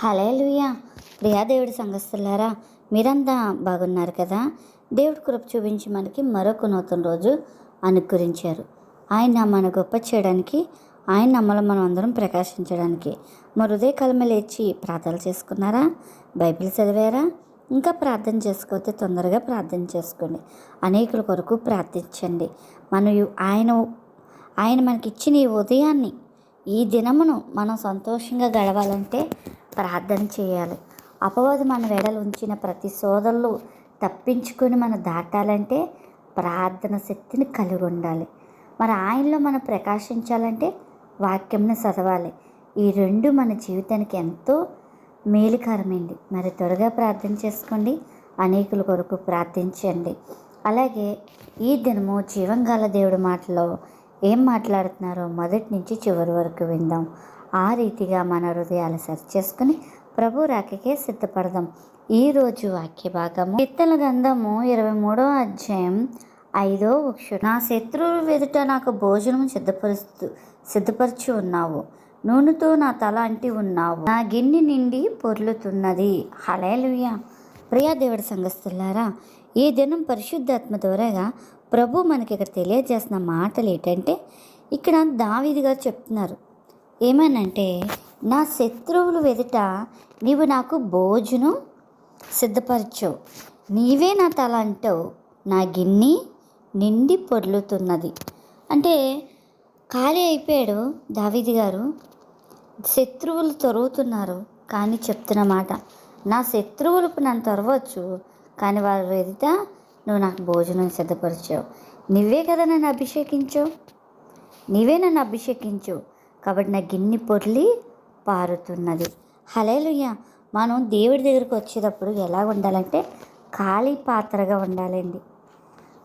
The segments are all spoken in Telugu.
హలేలుయా ప్రియా దేవుడి సంగస్తులారా మీరంతా బాగున్నారు కదా? దేవుడి కృప చూపించి మనకి మరొక నూతన రోజు అనుకరించారు ఆయన మన గొప్ప చేయడానికి ఆయన నమ్మలు మనం అందరం ప్రకాశించడానికి మరి ఉదయకాలమే లేచి ప్రార్థనలు చేసుకున్నారా? బైబిల్ చదివారా? ఇంకా ప్రార్థన చేసుకోతే తొందరగా ప్రార్థన చేసుకోండి. అనేకుల కొరకు ప్రార్థించండి. మనం ఆయన ఆయన మనకి ఇచ్చిన ఈ ఉదయాన్ని ఈ దినమును మనం సంతోషంగా గడవాలంటే ప్రార్థన చేయాలి. అపవాది మన వెడలు ఉంచిన ప్రతి సోదరులు తప్పించుకొని మనం దాటాలంటే ప్రార్థన శక్తిని కలిగి ఉండాలి మరి ఆయనలో మనం ప్రకాశించాలంటే వాక్యంని చదవాలి. ఈ రెండు మన జీవితానికి ఎంతో మేలుకరమైంది. మరి త్వరగా ప్రార్థన చేసుకోండి. అనేకుల కొరకు ప్రార్థించండి. అలాగే ఈ దినము జీవంగాల దేవుడి మాటలో ఏం మాట్లాడుతున్నారో మొదటి నుంచి చివరి వరకు విందాం. ఆ రీతిగా మన హృదయాలు సరి చేసుకుని ప్రభు రాకకే సిద్ధపడదాం. ఈరోజు వాక్య భాగము కీర్తన గంధము ఇరవై మూడవ అధ్యాయం ఐదో వృక్షు నా శత్రువుల ఎదుట నాకు భోజనం సిద్ధపరుస్తూ సిద్ధపరచి ఉన్నావు. నూనెతో నా తల అంటి ఉన్నావు. నా గిన్నె నిండి పొర్లుతున్నది. హలేలుయ ప్రియా దేవుడి సంగస్తులారా ఈ దినం పరిశుద్ధాత్మ ద్వారాగా ప్రభు మనకి ఇక్కడ తెలియజేస్తున్న మాటలు ఏంటంటే ఇక్కడ దావిదిగా గారు చెప్తున్నారు. ఏమనంటే నా శత్రువులు వెదుట నీవు నాకు భోజనం సిద్ధపరచవు నీవే నా తల అంటావు నా గిన్నె నిండి పొర్లుతున్నది. అంటే ఖాళీ అయిపోయాడు దావిది గారు. శత్రువులు తొరుగుతున్నారు కానీ చెప్తున్న మాట నా శత్రువులు నన్ను తొరవచ్చు కానీ వారు ఎదుట నువ్వు నాకు భోజనం సిద్ధపరిచావు. నువ్వే కదా నన్ను అభిషేకించావు? నీవే నన్ను అభిషేకించు కాబట్టి నా గిన్నె పొర్లి పారుతున్నది. హలేలుయ్య మనం దేవుడి దగ్గరికి వచ్చేటప్పుడు ఎలా ఉండాలంటే ఖాళీ పాత్రగా ఉండాలండి.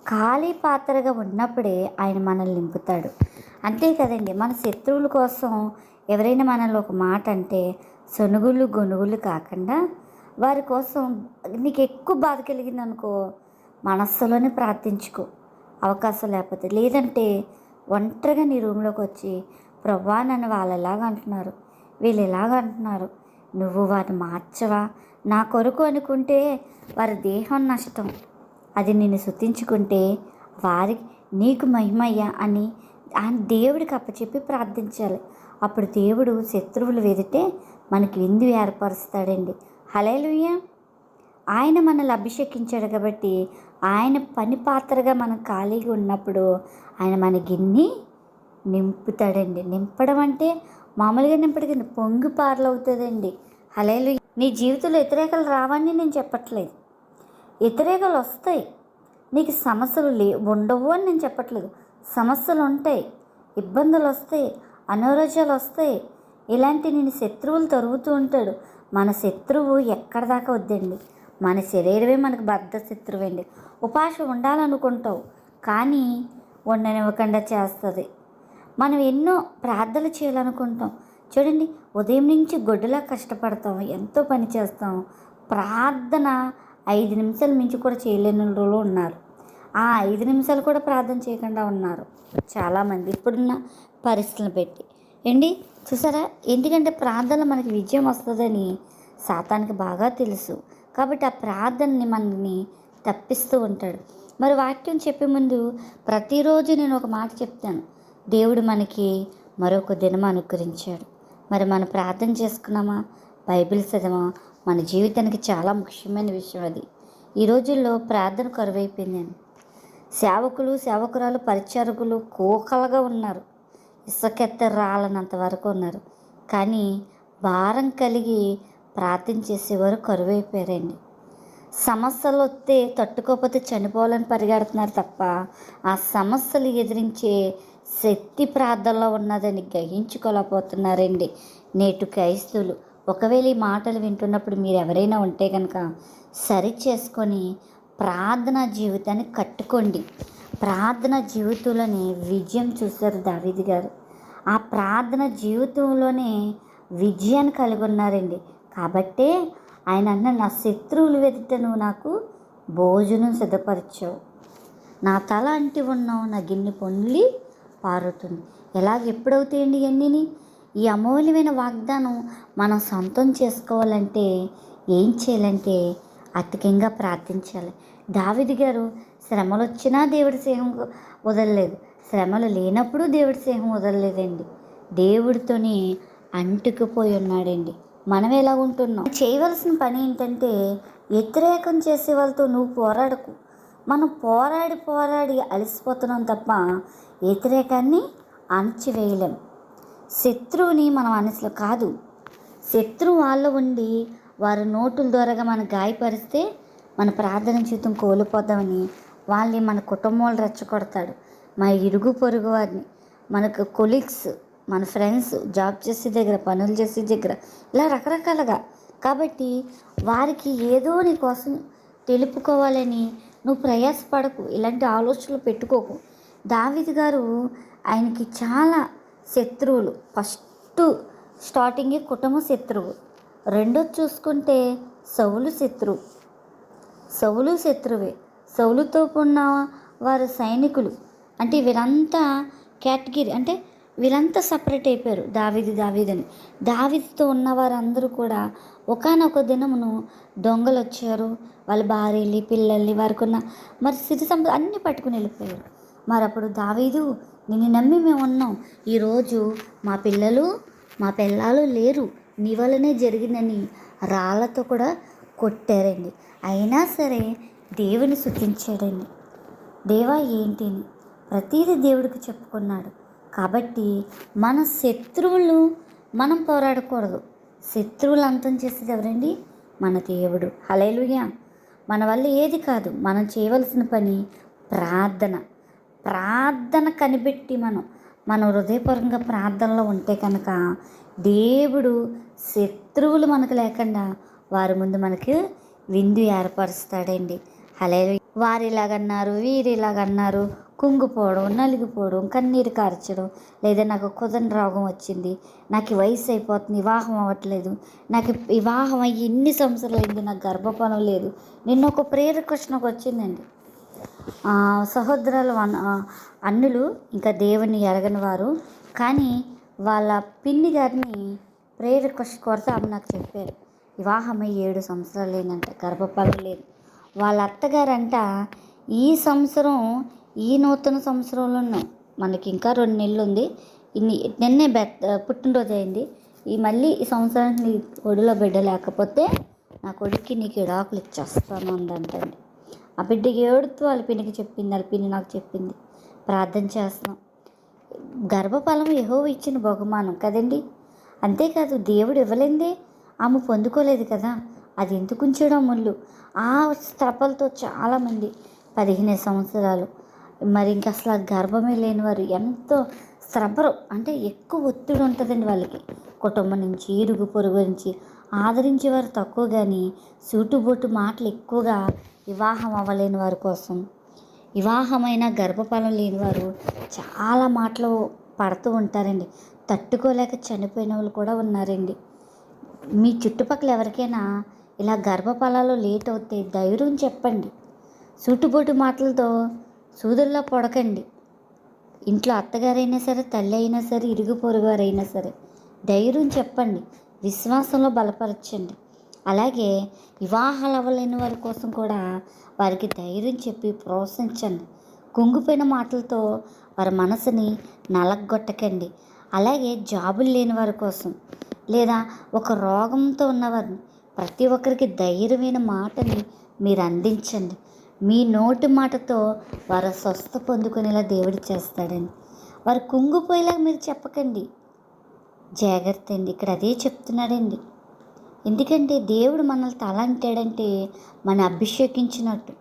ఖాళీ పాత్రగా ఉన్నప్పుడే ఆయన మనల్ని నింపుతాడు. అంతే కదండి మన శత్రువుల కోసం ఎవరైనా మనల్ని ఒక మాట అంటే సొనుగులు గొనుగులు కాకుండా వారి కోసం నీకు ఎక్కువ బాధ కలిగింది అనుకో మనస్సులోనే ప్రార్థించుకో. అవకాశం లేకపోతే లేదంటే ఒంటరిగా నీ రూమ్లోకి వచ్చి ప్రభా నన్ను వాళ్ళు ఎలాగ అంటున్నారు. వీళ్ళు ఎలాగ అంటున్నారు? నువ్వు వారిని మార్చవా? నా కొరకు అనుకుంటే వారి దేహం నష్టం. అది నిన్ను శుద్ధించుకుంటే వారికి నీకు మహిమయ్యా అని ఆయన దేవుడికి అప్పచెప్పి ప్రార్థించాలి. అప్పుడు దేవుడు శత్రువులు వెదితే మనకి విందు ఏర్పరుస్తాడండి. హలేలుయ్య ఆయన మనల్ని అభిషేకించాడు కాబట్టి ఆయన పని పాత్రగా మనం ఖాళీగా ఉన్నప్పుడు ఆయన మన గిన్నె నింపుతాడండి. నింపడం అంటే మామూలుగా నింపడం పొంగి పారలవుతుందండి. హలేలు నీ జీవితంలో వ్యతిరేకలు రావని నేను చెప్పట్లేదు. వ్యతిరేకలు వస్తాయి. నీకు సమస్యలు లే ఉండవు అని నేను చెప్పట్లేదు. సమస్యలు ఉంటాయి. ఇబ్బందులు వస్తాయి. అనారోగ్యాలు వస్తాయి. ఇలాంటి నేను శత్రువులు తరుగుతూ ఉంటాడు. మన శత్రువు ఎక్కడ దాకా వద్దండి? మన శరీరమే మనకు బద్ధ శత్రువు అండి ఉపాసం ఉండాలనుకుంటావు. కానీ ఉండనివ్వకుండా చేస్తుంది. మనం ఎన్నో ప్రార్థనలు చేయాలనుకుంటాం. చూడండి ఉదయం నుంచి గొడ్డులా కష్టపడతాం ఎంతో పని చేస్తాం. ప్రార్థన ఐదు నిమిషాలు మించి కూడా చేయలేని రోజులు ఉన్నారు. ఆ ఐదు నిమిషాలు కూడా ప్రార్థన చేయకుండా ఉన్నారు. చాలామంది ఇప్పుడున్న పరిస్థితులను పెట్టి ఏంటి? చూసారా? ఎందుకంటే ప్రార్థన మనకి విజయం వస్తుందని సాతానికి బాగా తెలుసు. కాబట్టి ఆ ప్రార్థనని మనల్ని తప్పిస్తూ ఉంటాడు. మరి వాక్యం చెప్పే ముందు ప్రతిరోజు నేను ఒక మాట చెప్తాను. దేవుడు మనకి మరొక దినం అనుగ్రహించాడు. మరి మనం ప్రార్థన చేసుకున్నామా? బైబిల్ చదవా మన జీవితానికి చాలా ముఖ్యమైన విషయం అది. ఈ రోజుల్లో ప్రార్థన కరువైపోయిందండి సేవకులు సేవకురాలు పరిచారకులు కోకలుగా ఉన్నారు. ఇసుకెత్త రాలనంత వరకు ఉన్నారు. కానీ భారం కలిగి ప్రార్థన చేసేవారు కరువైపోయారండి. సమస్యలు వస్తే తట్టుకోకపోతే చనిపోవాలని పరిగెడుతున్నారు తప్ప ఆ సమస్యలు ఎదిరించే శక్తి ప్రార్థనలో ఉన్నదని గ్రహించుకోలేకపోతున్నారండి. నేటి క్రైస్తువులు ఒకవేళ ఈ మాటలు వింటున్నప్పుడు మీరు ఎవరైనా ఉంటే కనుక సరి చేసుకొని ప్రార్థన జీవితాన్ని కట్టుకోండి. ప్రార్థన జీవితంలోనే విజయం చూశారు దావిది గారు. ఆ ప్రార్థన జీవితంలోనే విజయాన్ని కలిగి ఉన్నారండి కాబట్టే ఆయన అన్న నా శత్రువులు వెతిట నువ్వు నాకు భోజనం సిద్ధపరిచావు. నా తల అంటి ఉన్నావు నా గిన్నె పొండ్లి పారుతుంది. ఎలాగ ఎప్పుడవుతాయండి ఇవన్నీ ఈ అమూల్యమైన వాగ్దానం మనం సొంతం చేసుకోవాలంటే ఏం చేయాలంటే అతికంగా ప్రార్థించాలి. దావిది గారు శ్రమలు వచ్చినా దేవుడి స్నేహం వదలలేదు. శ్రమలు లేనప్పుడు దేవుడి స్నేహం వదలలేదండి. దేవుడితోనే అంటుకుపోయి ఉన్నాడండి. మనం ఎలా ఉంటున్నాం? చేయవలసిన పని ఏంటంటే వ్యతిరేకం చేసే వాళ్ళతో నువ్వు పోరాడకు. మనం పోరాడి పోరాడి అలసిపోతున్నాం తప్ప వ్యతిరేకాన్ని అణచివేయలేం. శత్రువుని మనం అనసలు కాదు. శత్రువు వాళ్ళ ఉండి వారి నోటుల ద్వారాగా మనం గాయపరిస్తే మన ప్రార్థన జీవితం కోల్పోతామని వాళ్ళని మన కుటుంబాలు రెచ్చగొడతాడు. మన ఇరుగు పొరుగు వారిని మనకు కొలీగ్స్ మన ఫ్రెండ్స్ జాబ్ చేసే దగ్గర పనులు చేసే దగ్గర ఇలా రకరకాలుగా. కాబట్టి వారికి ఏదో నీ కోసం తెలుపుకోవాలని నువ్వు ప్రయాసపడకు ఇలాంటి ఆలోచనలు పెట్టుకోకు. దావిద్ గారు ఆయనకి చాలా శత్రువులు. ఫస్ట్ స్టార్టింగే కుటుంబ శత్రువు. రెండోది చూసుకుంటే సౌలు శత్రువు. సౌలు శత్రువే. సౌలుతో ఉన్న వారు సైనికులు. అంటే వీరంతా కేటగిరీ అంటే వీళ్ళంతా సపరేట్ అయిపోయారు. దావిది దావిదని దావిదితో ఉన్న వారందరూ కూడా ఒకనొక దినమును దొంగలు వచ్చారు వాళ్ళ భార్యలు పిల్లల్ని వారికి ఉన్న మరి సిరి సంపద అన్నీ పట్టుకుని వెళ్ళిపోయారు. మరి అప్పుడు దావీదు నిన్ను నమ్మి మేము ఉన్నాం ఈరోజు మా పిల్లలు మా పిల్లలు లేరు. నీ వల్లనే జరిగిందని రాళ్ళతో కూడా కొట్టారండి. అయినా సరే దేవుని శుతించాడండి దేవా ఏంటిని ప్రతీది దేవుడికి చెప్పుకున్నాడు. కాబట్టి మన శత్రువులు మనం పోరాడకూడదు. శత్రువులు అంతం చేసేది ఎవరండి? మన దేవుడు. హలేలుయా మన వల్ల ఏది కాదు. మనం చేయవలసిన పని ప్రార్థన. ప్రార్థన కనిపెట్టి మనం మనం హృదయపూర్వకంగా ప్రార్థనలో ఉంటే కనుక దేవుడు శత్రువులు మనకు లేకుండా వారి ముందు మనకి విందు ఏర్పరుస్తాడండి. అలాగే వారు ఇలాగన్నారు వీరు ఇలాగన్నారు కుంగిపోవడం నలిగిపోవడం కన్నీరు కార్చడం లేదా నాకు కుదని రోగం వచ్చింది నాకు వయసు అయిపోతుంది వివాహం అవ్వట్లేదు నాకు వివాహం అయ్యి ఎన్ని సంవత్సరాలు అయింది నాకు గర్భఫలం లేదు. నిన్న ఒక ప్రేయర్ క్వశ్చన్ ఒక వచ్చిందండి సహోదరాలు సహోదరులు అన్నులు ఇంకా దేవుని ఎరగని వారు కానీ వాళ్ళ పిన్ని గారిని ప్రేయర్ రిక్వెస్ట్ కొరత ఆమె నాకు చెప్పారు. వివాహమై ఏడు సంవత్సరాలు లేదంట గర్భఫలం లేదు. వాళ్ళ అత్తగారంట ఈ సంవత్సరం ఈ నూతన సంవత్సరంలోనూ మనకి ఇంకా రెండు నెలలు ఉంది ఇన్ని నిన్నే బెత్ పుట్టినరోజు అయింది. ఈ మళ్ళీ ఈ సంవత్సరానికి నీ ఒడిలో బిడ్డ లేకపోతే నా కొడుక్కి నీకు ఇడాకులు ఇచ్చేస్తాను అందంటండి ఆ బిడ్డకి ఏడుతూ వాళ్ళ పిన్నికి చెప్పింది వాళ్ళ పిన్ని నాకు చెప్పింది. ప్రార్థన చేస్తున్నాం. గర్భఫలం ఏహో ఇచ్చిన బహుమానం కదండి. అంతేకాదు దేవుడు ఇవ్వలేందే. ఆమె పొందుకోలేదు కదా. అది ఎందుకు ఉంచడం ముళ్ళు. ఆ స్థపలతో చాలామంది పదిహేను సంవత్సరాలు మరి ఇంకా అసలు గర్భమే లేని వారు ఎంతో శ్రమరు అంటే ఎక్కువ ఒత్తిడి ఉంటుందండి వాళ్ళకి. కుటుంబం నుంచి ఇరుగు పొరుగు నుంచి ఆదరించేవారు తక్కువ కానీ సూటుబోటు మాటలు ఎక్కువగా వివాహం అవ్వలేని వారి కోసం వివాహమైన గర్భఫలం లేని వారు చాలా మాటలు పడుతూ ఉంటారండి. తట్టుకోలేక చనిపోయిన వాళ్ళు కూడా ఉన్నారండి. మీ చుట్టుపక్కల ఎవరికైనా ఇలా గర్భఫలాలు లేట్ అవుతే ధైర్యం చెప్పండి. సూటుబోటు మాటలతో సూదుల్లో పొడకండి. ఇంట్లో అత్తగారైనా సరే తల్లి అయినా సరే ఇరుగు పొరుగువారైనా సరే ధైర్యం చెప్పండి. విశ్వాసంలో బలపరచండి. అలాగే వివాహాలు అవ్వలేని వారి కోసం కూడా వారికి ధైర్యం చెప్పి ప్రోత్సహించండి. కుంగిపోయిన మాటలతో వారి మనసుని నలగొట్టకండి. అలాగే జాబులు లేని వారి కోసం లేదా ఒక రోగంతో ఉన్నవారిని ప్రతి ఒక్కరికి ధైర్యమైన మాటని మీరు అందించండి. మీ నోటి మాటతో వారు స్వస్థ పొందుకునేలా దేవుడు చేస్తాడని. వారు కుంగిపోయేలా మీరు చెప్పకండి. జాగ్రత్త అండి ఇక్కడ అదే చెప్తున్నాడండి. ఎందుకంటే దేవుడు మనల్ని తల అంటాడంటే మన అభిషేకించినట్టు.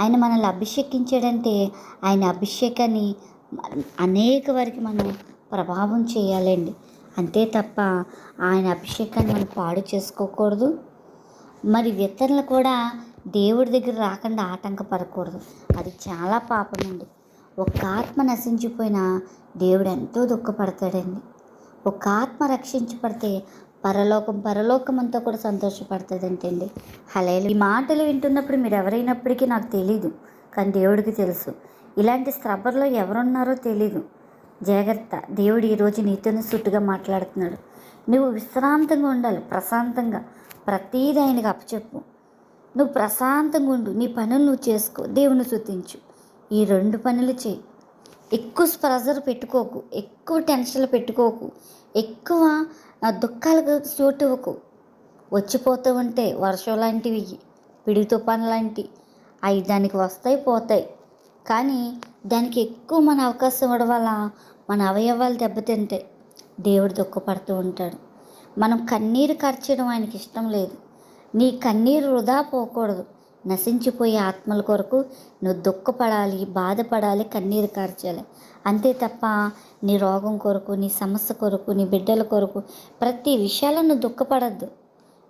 ఆయన మనల్ని అభిషేకించాడంటే ఆయన అభిషేకాన్ని అనేక వారికి మనం ప్రభావం చేయాలండి. అంతే తప్ప ఆయన అభిషేకాన్ని మనం పాడు చేసుకోకూడదు. మరి విత్తనలు కూడా దేవుడి దగ్గర రాకుండా ఆటంకపడకూడదు. అది చాలా పాపమండి. ఒక ఆత్మ నశించిపోయినా దేవుడు ఎంతో దుఃఖపడతాడండి. ఒక ఆత్మ రక్షించబడితే పరలోకం పరలోకం అంతా కూడా సంతోషపడుతుందంటండి. హలే ఈ మాటలు వింటున్నప్పుడు మీరు ఎవరైనప్పటికీ నాకు తెలీదు కానీ దేవుడికి తెలుసు. ఇలాంటి స్క్రబ్బర్లో ఎవరున్నారో తెలీదు. జాగ్రత్త. దేవుడు ఈరోజు నీతోనే సుట్టుగా మాట్లాడుతున్నాడు. నువ్వు విశ్రాంతంగా ఉండాలి ప్రశాంతంగా. ప్రతీది ఆయనకు అప్పచెప్పు. నువ్వు ప్రశాంతంగా ఉండు నీ పనులు నువ్వు చేసుకో దేవుని శుతించు ఈ రెండు పనులు చేయి. ఎక్కువ ప్రెజర్ పెట్టుకోకు ఎక్కువ టెన్షన్లు పెట్టుకోకు ఎక్కువ ఆ, దుఃఖాలకు చోటు ఇవ్వకు వచ్చిపోతూ ఉంటే వర్షం లాంటివి పిడి తుఫాన్ లాంటి అవి దానికి వస్తాయి పోతాయి. కానీ దానికి ఎక్కువ మన అవకాశం ఇవ్వడం వల్ల మన అవయవాలు దెబ్బతింటాయి దేవుడు దుఃఖపడుతూ ఉంటాడు. మనం కన్నీరు కార్చడం ఆయనకి ఇష్టం లేదు. నీ కన్నీరు వృధా పోకూడదు. నశించిపోయే ఆత్మల కొరకు నువ్వు దుఃఖపడాలి బాధపడాలి కన్నీరు కార్చాలి. అంతే తప్ప నీ రోగం కొరకు నీ సమస్య కొరకు నీ బిడ్డల కొరకు ప్రతి విషయాలను నువ్వు దుఃఖపడద్దు.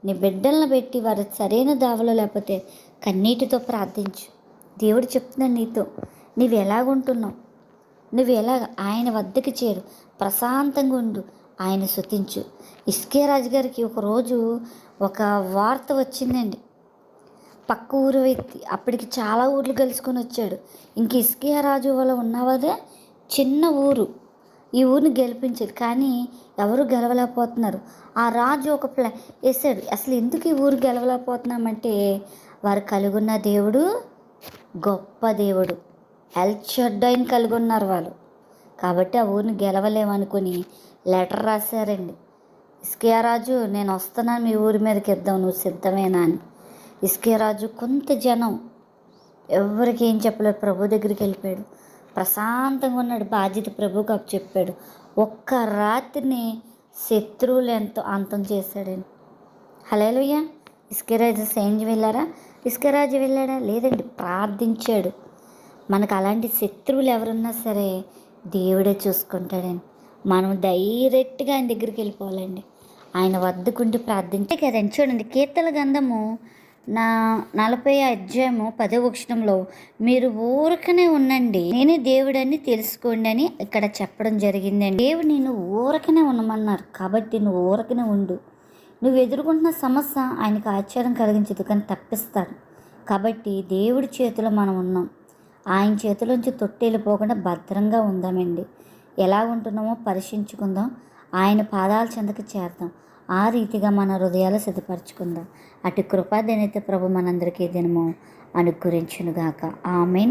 నీ బిడ్డలను పెట్టి వారి సరైన దావలో లేకపోతే కన్నీటితో ప్రార్థించు. దేవుడు చెప్తున్నాడు నీతో నువ్వు ఎలాగుంటున్నావు? నువ్వు ఎలా ఆయన వద్దకు చేరు? ప్రశాంతంగా ఉండు. ఆయన శుతించు. ఇస్కే రాజు గారికి ఒకరోజు ఒక వార్త వచ్చిందండి. పక్క ఊరు వ్యక్తి అప్పటికి చాలా ఊర్లు కలుసుకొని వచ్చాడు. ఇంక ఇస్కే రాజు వల్ల ఉన్నవారే చిన్న ఊరు. ఈ ఊరిని గెలిపించారు కానీ ఎవరు గెలవలేకపోతున్నారు. ఆ రాజు ఒక ప్లా వేసాడు. అసలు ఎందుకు ఈ ఊరు గెలవలేకపోతున్నామంటే వారు కలుగున్న దేవుడు గొప్ప దేవుడు. ఎల్చడ్డైన్ కలిగి ఉన్నారు వాళ్ళు. కాబట్టి ఆ ఊరిని గెలవలేమనుకుని లెటర్ రాశారండి. ఇస్కియా రాజు నేను వస్తున్నాను మీ ఊరి మీదకి ఇద్దాం నువ్వు సిద్ధమేనా అని. ఇస్కియారాజు కొంత జనం ఎవరికి ఏం చెప్పలేదు ప్రభు దగ్గరికి వెళ్ళిపోయాడు. ప్రశాంతంగా ఉన్నాడు. బాధ్యత ప్రభుకి అప్పు చెప్పాడు. ఒక్క రాత్రిని శత్రువులు ఎంతో అంతం చేశాడండి. హలేలుయ్య ఇస్కరాజు సైన్యం వెళ్ళారా? ఇస్కరాజు వెళ్ళాడా? లేదండి. ప్రార్థించాడు. మనకు అలాంటి శత్రువులు ఎవరున్నా సరే దేవుడే చూసుకుంటాడని మనం డైరెక్ట్గా ఆయన దగ్గరికి వెళ్ళిపోవాలండి. ఆయన వద్దకుండి ప్రార్థించే కదండి. చూడండి కీర్తన గంధము నా నలభై అధ్యాయము పదో వక్షణంలో మీరు ఊరకనే ఉండండి నేనే దేవుడని తెలుసుకోండి అని ఇక్కడ చెప్పడం జరిగిందండి. దేవుడు నేను ఊరకనే ఉండమన్నారు కాబట్టి నువ్వు ఊరకనే ఉండు. నువ్వు ఎదుర్కొంటున్న సమస్య ఆయనకు ఆశ్చర్యం కలిగించదు కానీ తప్పిస్తాడు. కాబట్టి దేవుడి చేతిలో మనం ఉన్నాం. ఆయన చేతిలోంచి తొట్టెళ్ళిపోకుండా భద్రంగా ఉందామండి. ఎలా ఉంటున్నామో పరీక్షించుకుందాం. ఆయన పాదాల చెందకి చేద్దాం ఆ రీతిగా మన హృదయాలు సిద్ధపరచుకుందాం. అటు కృపాదనైతే ప్రభు మనందరికీ దినము అనుగ్రహించునుగాక. ఆమె